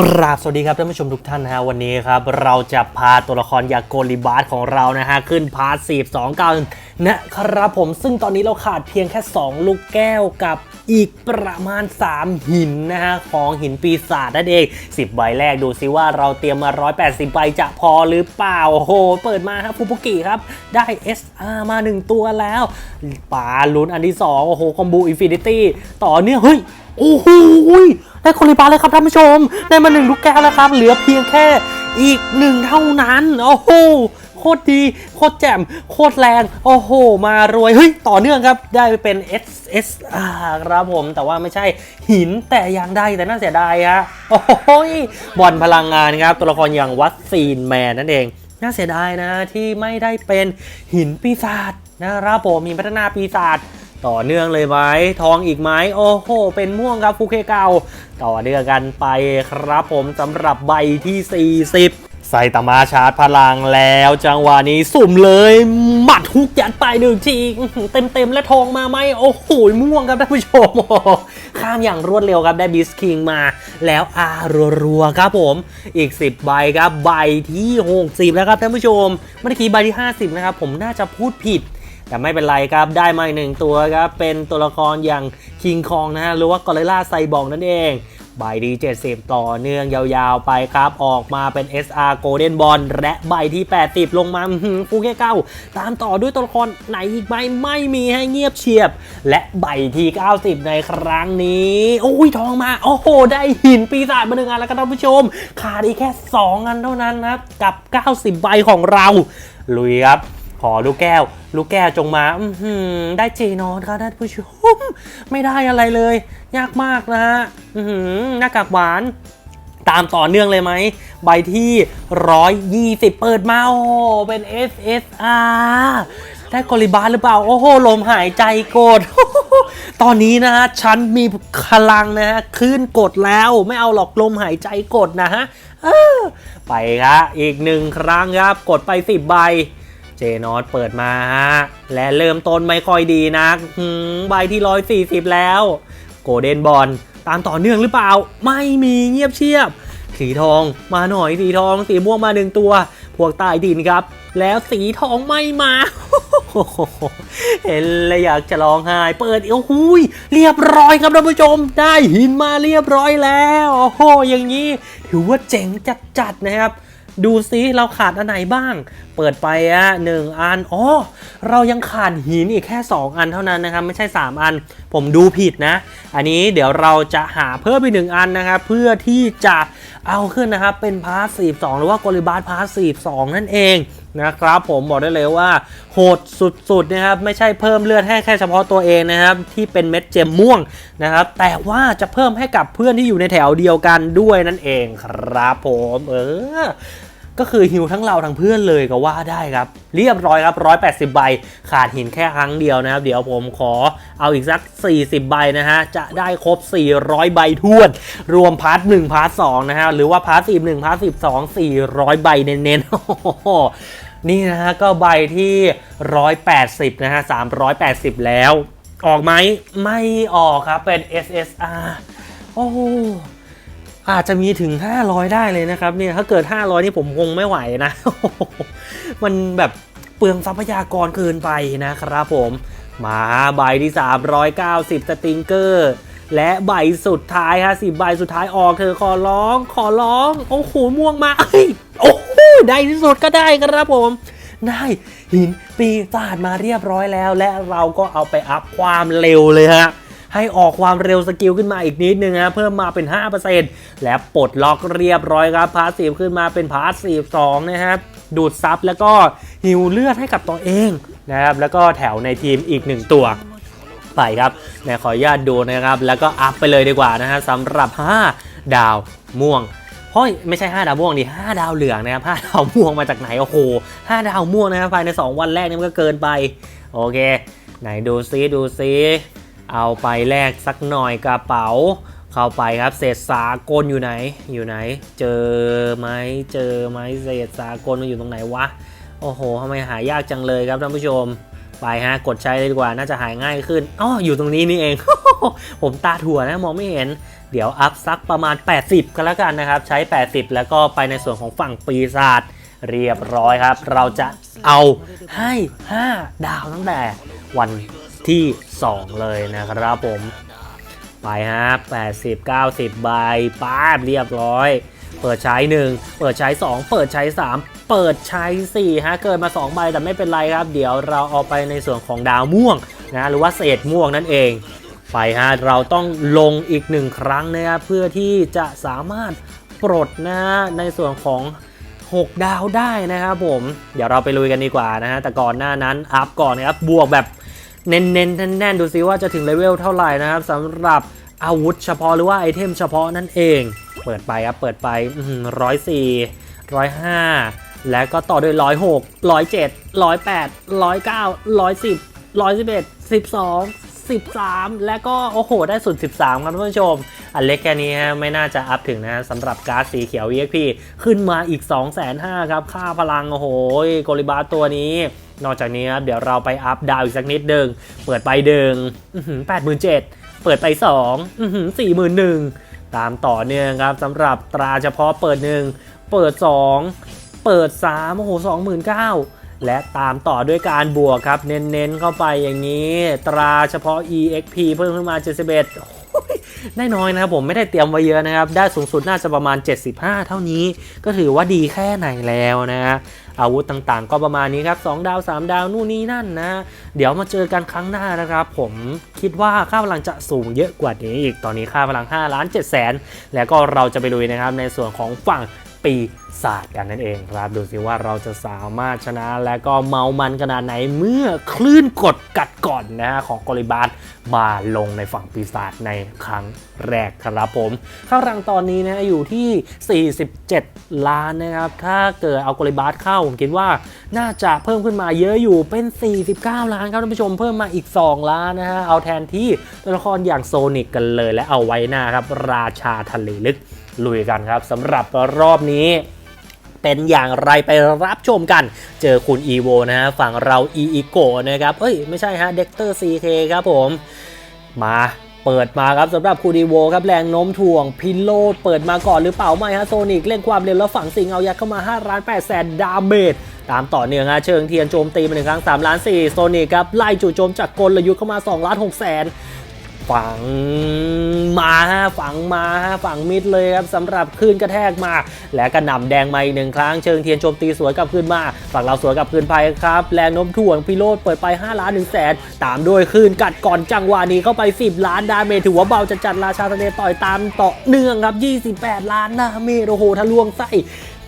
กราบสวัสดีครับท่านผู้ชมทุกท่านนะฮะวันนี้ครับ เราจะพาตัวละครยาโกลิบาสของเรานะฮะ ขึ้นพาร์ทสีสองเก้า นะครับผมซึ่งตอนนี้เราขาดเพียงแค่ 2 ลูกแก้วกับอีกประมาณ 3 หินนะฮะของหินปีศาจนั่นเอง 10 ใบแรกดูซิว่าเราเตรียมมา 180 ใบจะพอหรือเปล่าโอ้โหเปิดมาครับฟูปุกิครับ ได้ SR มา 1 ตัวแล้วป่าลุ้นอันที่ 2 โอ้โห คอมบูอินฟินิตี้ต่อเนื่องเฮ้ย โอ้โหได้โคลิบาเลยครับท่านผู้ชม ได้มาหนึ่งลูกแก้วแล้วครับ เหลือเพียงแค่อีกหนึ่งเท่านั้น โอ้โห คตรดี โคตรแจ่ม โคตรแรง โอ้โห มารวย เฮ้ย ต่อเนื่องครับ ได้ไปเป็น SSR ครับผม แต่ว่าไม่ใช่หินแต่อย่างใดแต่น่าเสียดายฮะ โอ้โหยบอลพลังงานครับ ตัวละครอย่างวัคซีนแมนนั่นเอง น่าเสียดายนะที่ไม่ได้เป็นหินปีศาจนะครับผม มีพัฒนาปีศาจต่อเนื่องเลยไหมทองอีกไหมโอ้โห เป็นม่วงครับฟูเคเก่าต่อเนื่องกันไปครับผมสำหรับใบที่ 40 ใส่ตามาชาร์จพลังแล้ว จังหวะนี้สุ่มเลยหมัดฮุกยัดไปหนึ่งทีเต็มเต็มๆและทองมาไหมโอ้โหม่วงครับท่านผู้ชมข้ามอย่างรวดเร็วครับได้บิสคิงมาแล้วอารัวๆครับผมอีก 10 ใบครับใบที่ 60 แล้วครับท่านผู้ชมเมื่อกี้ใบที่ 50 นะครับ ผมน่าจะพูดผิดแต่ไม่เป็นไรครับได้มาอีกหนึ่งตัวครับเป็นตัวละครอย่างคิงคองนะฮะหรือว่ากอริลลาไซบองนั่นเอง ใบดี 70 ต่อเนื่องยาวๆไปครับ ออกมาเป็น SR Golden Ball และใบที่ 80 ลงมาฟูแค่เก้าตามต่อด้วยตัวละครไหนอีกไหมไม่มีให้เงียบเฉียบ และใบที่ 90 ในครั้งนี้ โอ้ยทองมา โอ้โห ได้หินปีศาจมาหนึ่งอันแล้วก็ท่านผู้ชม ขาดอีกแค่ 2 อันเท่านั้นนะครับกับ 90 ใบของเรา ลุยครับ ขอลูกแก้ว ลูกแก้วจงมาอืได้เจนอนครับท่านผู้ชมไม่ได้อะไรเลย ยากมากนะฮะหน้ากากหวานตามต่อเนื่องเลยไหม ใบที่ 120 เปิดมาโอ้โหเป็น SSR ได้กอลิบาลหรือเปล่า โอ้โห ลมหายใจกด ตอนนี้นะฮะ ฉันมีพลังนะฮะขึ้นกดแล้วไม่เอาหรอกลมหายใจกดนะฮะไปครับอีกหนึ่งครั้งครับ กดไป 10 ใบ นอตเปิดมาฮะ และเริ่มต้นไม่ค่อยดีนะหืมใบที่ 140 แล้ว โกเดนบอลตามต่อเนื่องหรือเปล่า ไม่มีเงียบเชียบ สีทองมาหน่อยสีทองสีม่วงมาหนึ่งตัว พวกใต้ดินครับ แล้วสีทองไม่มา เห็นเลยอยากจะร้องไห้ เปิดโอ้โหยเรียบร้อยครับท่านผู้ชม ได้หินมาเรียบร้อยแล้ว โอ้โหอย่างนี้ ถือว่าเจ๋งจัดๆนะครับ ดูซิเราขาดอันไหนบ้าง เปิดไปอะหนึ่งอันอ๋อเรายังขาดหินอีกแค่ 2 อันเท่านั้นนะครับไม่ใช่ 3 อัน ผมดูผิดนะ อันนี้เดี๋ยวเราจะหาเพิ่มไปหนึ่งอันนะครับเพื่อที่จะเอาขึ้นนะครับเป็นพาร์ทสี2หรือว่ากลิบาร์พาร์ทสี2นั่นเองนะครับผมบอกได้เลยว่าโหดสุดๆนะครับไม่ใช่เพิ่มเลือดให้แค่เฉพาะตัวเองนะครับที่เป็นเม็ดเจมม่วงนะครับแต่ว่าจะเพิ่มให้กับเพื่อนที่อยู่ในแถวเดียวกันด้วยนั่นเองครับผมเออ ก็คือฮิวทั้งเราทั้งเพื่อนเลยก็ว่าได้ครับ เรียบร้อยครับ 180 ใบ ขาดหินแค่ครั้งเดียวนะครับ เดี๋ยวผมขอเอาอีกสัก 40 ใบนะฮะ จะได้ครบ 400 ใบทวน รวมพาร์ท1พาร์ท2นะฮะ หรือว่าพาร์ท11พาร์ท12 400 ใบเน้นๆนี่นะฮะ ก็ใบที่ 180 นะฮะ 380 แล้ว ออกไหมไม่ออกครับเป็น SSR โอ้ อาจจะมีถึง 500 ได้เลยนะครับเนี่ยถ้าเกิด 500 นี่ผมคงไม่ไหวนะ มันแบบเปลืองทรัพยากรเกินไปนะครับผม มาใบที่ 390 สติงเกอร์ และใบสุดท้ายฮะสิใบสุดท้ายออกเธอขอร้อง ขอร้อง โอ้โหม่วงมาเอ้ยโอ้โหได้ที่สุดก็ได้ครับผมได้หินปีศาจมาเรียบร้อยแล้ว และเราก็เอาไปอัพความเร็วเลยฮะ ให้ออกความเร็วสกิลขึ้นมาอีกนิดนึงนะเพิ่มมาเป็น 5%และปลดล็อกเรียบร้อยครับพาสซีฟขึ้นมาเป็นพาสซีฟ2นะครับดูดซับแล้วก็ฮิวเลือดให้กับตัวเองนะครับแล้วก็แถวในทีมอีก 1 ตัวไปครับในขออนุญาตดูนะครับ แล้วก็อัพไปเลยดีกว่านะฮะสำหรับ 5 ดาวม่วงเฮ้ยไม่ใช่ 5 ดาวม่วงดิ5ดาวเหลืองนะครับ5ดาวม่วงมาจากไหนโอ้โห5ดาวม่วงนะครับภายใน 2 วันแรกนี่มันก็เกินไป โอเค ไหนดูซิดูซิ เอาไปแลกสักหน่อยกระเป๋า เข้าไปครับเศษสากลอยู่ไหนอยู่ไหน เจอไหมเจอไหมเศษสากลมันอยู่ตรงไหนวะโอ้โหทำไมหายากจังเลยครับท่านผู้ชมไปฮะกดใช้เลยดีกว่าน่าจะหายง่ายขึ้นอ๋ออยู่ตรงนี้นี่เอง ผมตาถั่วนะมองไม่เห็น เดี๋ยวอัพสักประมาณ 80 กันแล้วกันนะครับ ใช้ 80 แล้วก็ไปในส่วนของฝั่งปีศาจเรียบร้อยครับ เราจะเอาให้ 5 ดาวตั้งแต่วัน ที่ 2 เลยนะครับผม ไปฮะ80 90 ใบป้าบเรียบร้อย เปิดใช้ 1 เปิดใช้ 2 เปิดใช้ 3 เปิดใช้4ฮะเกินมา 2 ใบแต่ไม่เป็นไรครับ เดี๋ยวเราเอาไปในส่วนของดาวม่วงนะหรือว่าเศษม่วงนั่นเองไปฮะเราต้องลงอีกหนึ่งครั้งนะครับเพื่อที่จะสามารถปลดนะฮะในส่วนของ 6 ดาวได้นะครับผม เดี๋ยวเราไปลุยกันดีกว่านะฮะแต่ก่อนหน้านั้นอัพก่อนนะครับบวกแบบ เน้นๆแน่นๆ ดูซิว่าจะถึงเลเวลเท่าไหร่นะครับสำหรับอาวุธเฉพาะหรือว่าไอเทมเฉพาะนั่นเอง เปิดไปครับเปิดไปร้อยสี่ร้อยห้าและก็ต่อด้วยร้อยหกร้อยเจ็ดร้อยแปดร้อยเก้าร้อยสิบร้อยสิบเอ็ดสิบสองสิบสามและก็โอ้โห ได้สุด 13 ครับท่านผู้ชม อันเล็กแค่นี้ฮะไม่น่าจะอัพถึงนะสำหรับการ์ดสีเขียว EXP ขึ้นมาอีก 2 5 0 0 0ครับ ค่าพลัง โอ้โหโกลิบาตัวนี้ นอกจากนี้ครับเดี๋ยวเราไปอัพดาวอีกสักนิดหนึ่งเปิดไปเดิงแปดหมื่นเจ็ดเปิดไป2สี่หมื่นหนึ่งตามต่อเนื่องครับสำหรับตราเฉพาะเปิด1เปิด2เปิด3โอ้โห29,000และตามต่อด้วยการบวกครับ เน้นๆเข้าไปอย่างนี้ ตราเฉพาะ EXP เพิ่มขึ้นมา71โอ้ย ได้น้อยนะครับผมไม่ได้เตรียมไว้เยอะนะครับ ได้สูงสุดน่าจะประมาณ 75 เท่านี้ ก็ถือว่าดีแค่ไหนแล้วนะฮะอาวุธต่างๆ ก็ประมาณนี้ครับ 2 ดาว 3 ดาว นู่นนี่นั่นนะ เดี๋ยวมาเจอกันครั้งหน้านะครับ ผมคิดว่าค่าพลังจะสูงเยอะกว่านี้อีก ตอนนี้ค่าพลัง5ล้าน7แสน แล้วก็เราจะไปลุยนะครับในส่วนของฝั่ง ปีศาจกันนั่นเองครับ ดูสิว่าเราจะสามารถชนะและก็เมามันขนาดไหนเมื่อคลื่นกดกัดก่อนนะฮะของกอริบาสมาลงในฝั่งปีศาจในครั้งแรกครับผมข้างรังตอนนี้นะอยู่ที่ 47 ล้านนะครับ ถ้าเกิดเอากอริบาสเข้า ผมคิดว่าน่าจะเพิ่มขึ้นมาเยอะอยู่เป็น 49 ล้านครับท่านผู้ชมเพิ่มมาอีก 2 ล้านนะฮะเอาแทนที่ตัวละครอย่างโซนิกกันเลยและเอาไว้หน้าครับราชาทะเลลึกลุยกันครับสำหรับรอบนี้เป็นอย่างไรไปรับชมกัน เจอคุณอีโวนะฮะฝั่งเราอีอีโกนะครับเอ้ย ไม่ใช่ฮะเด็กเตอร์ซีเคครับผม มาเปิดมาครับสำหรับคูดีโวครับแรงโน้มถ่วง พิโลดเปิดมาก่อนหรือเปล่าไม่ฮะโซนิกเล่นความเร็วแล้วฝั่งสิงเอายัดเข้ามา5ล้าน8แสนดาเมจตามต่อเนื่องฮะเชิงเทียนโจมตีมาหนึ่งครั้ง3ล้าน4โซนิกครับไล่จู่โจมจากกลยุทธ์เข้ามา2ล้าน6แสน ฝังมาฮะฝังมาฮะฝังมิดเลยครับสำหรับคลื่นกระแทกมา และกระหน่ำแดงมาอีกหนึ่งครั้งเชิงเทียนโจมตีสวนกลับคืนมา ฝั่งเราสวนกลับคืนไปครับแรงโน้มถ่วงพิโรธเปิดไป 5 ล้าน1แสนตามด้วยคลื่นกัดก่อนจังหวะนี้เข้าไป 10 ล้านดาเมจถือว่าเบาจะจัดราชาทะเลต่อยตามต่อเนื่องครับ 28 ล้านดาเมจโอ้โหทะลวงไส้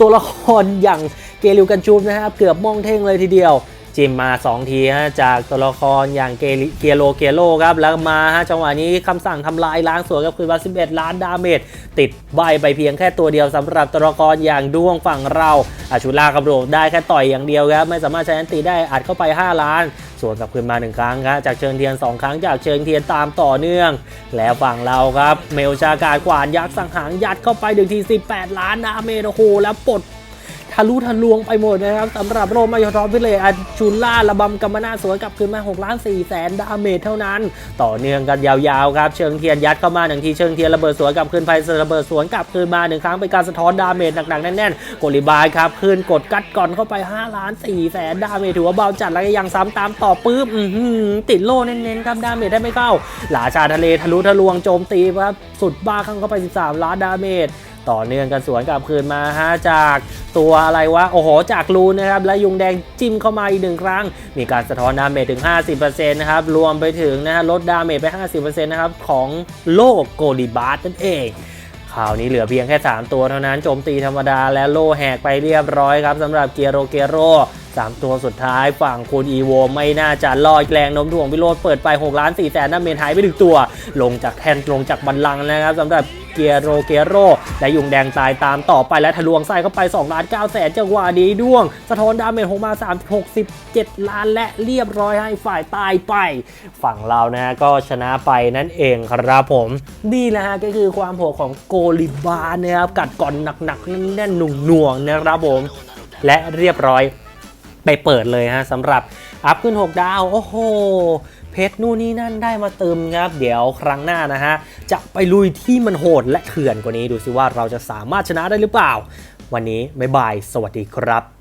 ตัวละครอย่างเกลิวกันจูบนะครับเกือบมองเท่งเลยทีเดียว จิมมา 2 ทีฮะจากตัวละครอย่างเกลิเกียโลเกียโลครับ แล้วมาฮะจังหวะนี้คำสั่งทำลายล้างสวนกับคืนมา11 ล้านดาเมจติดใบไปเพียงแค่ตัวเดียวสำหรับตัวละครอย่างด้วงฝั่งเราอาชุลากระโดดได้แค่ต่อยอย่างเดียวครับ ไม่สามารถใช้อันตีได้อัดเข้าไป 5 ล้าน ส่วนกับคืนมา 1 ครั้งครับจากเชิงเทียน 2 ครั้งจากเชิงเทียนตามต่อเนื่อง แล้วฝั่งเราครับ เมลชากาดกวานยักษ์สังหารยัดเข้าไปหนึ่งที18 ล้านดาเมจโอ้โหแล้วปลด ทะลุทะลวงไปหมดนะครับสำหรับโรมายทอพิเลอาชูล่าระบำกัมมนาสวนกลับคืนมา6ล้าน4แสนดาเมจเท่านั้น ต่อเนื่องกันยาวๆครับเชิงเทียนยัดเข้ามาหนึ่งทีเชิงเทียนระเบิดสวนกลับคืนไประเบิดสวนกลับคืนมาหนึ่งครั้งเป็นการสะท้อนดาเมจหนักๆแน่นๆกลิบายครับคืนกดกัดก่อนเข้าไป5ล้าน4แสนดาเมจถือว่าเบาจัดแล้วก็ยังซ้ำตามต่อปื๊บติดโล่เน้นๆครับดาเมจได้ไม่เข้าหลาชาทะเลทะลุทะลวงโจมตีครับสุดบ้าข้างเข้าไป 13 ล้านดาเมจ ต่อเนื่องกันสวนกลับคืนมาฮะจากตัวอะไรวะ โอ้โห จากลูนนะครับ และยุงแดงจิ้มเข้ามาอีกหนึ่งครั้ง มีการสะท้อนดาเมจถึง 50%นะครับ รวมไปถึงนะฮะลดดาเมจไป 50%นะครับ ของโลกโกลิบาร์นั่นเองคราวนี้เหลือเพียงแค่ 3 ตัวเท่านั้นโจมตีธรรมดาและโล่แหกไปเรียบร้อยครับสำหรับเกียโรเกโร สามตัวสุดท้ายฝั่งคุณอีโวไม่น่าจะรอดแรงโน้มถ่วงพิโรธเปิดไป6ล้าน4แสนดาเมจหายไปหนึ่งตัว ลงจากแทนลงจากบัลลังนะครับสำหรับเกียโรเกียโรและยุงแดงตายตามต่อไปและทะลวงไส้เข้าไป2ล้าน9แสนจังหวะนี้ด้วง สะท้อนดาเมจ6มา3 67 ล้านและเรียบร้อยให้ฝ่ายตายไป ฝั่งเรานะก็ชนะไปนั่นเองครับผม นี่แหละฮะก็คือความโหดของโกลิบาร์นะครับกัดก่อนหนักๆแน่นๆหน่วงๆนะครับผม และเรียบร้อย ไปเปิดเลยฮะสำหรับอัพขึ้น 6 ดาว โอ้โห เพชรนู่นนี่นั่นได้มาเติมครับ เดี๋ยวครั้งหน้านะฮะ จะไปลุยที่มันโหดและเถื่อนกว่านี้ดูซิว่าเราจะสามารถชนะได้หรือเปล่า วันนี้บ๊ายบาย สวัสดีครับ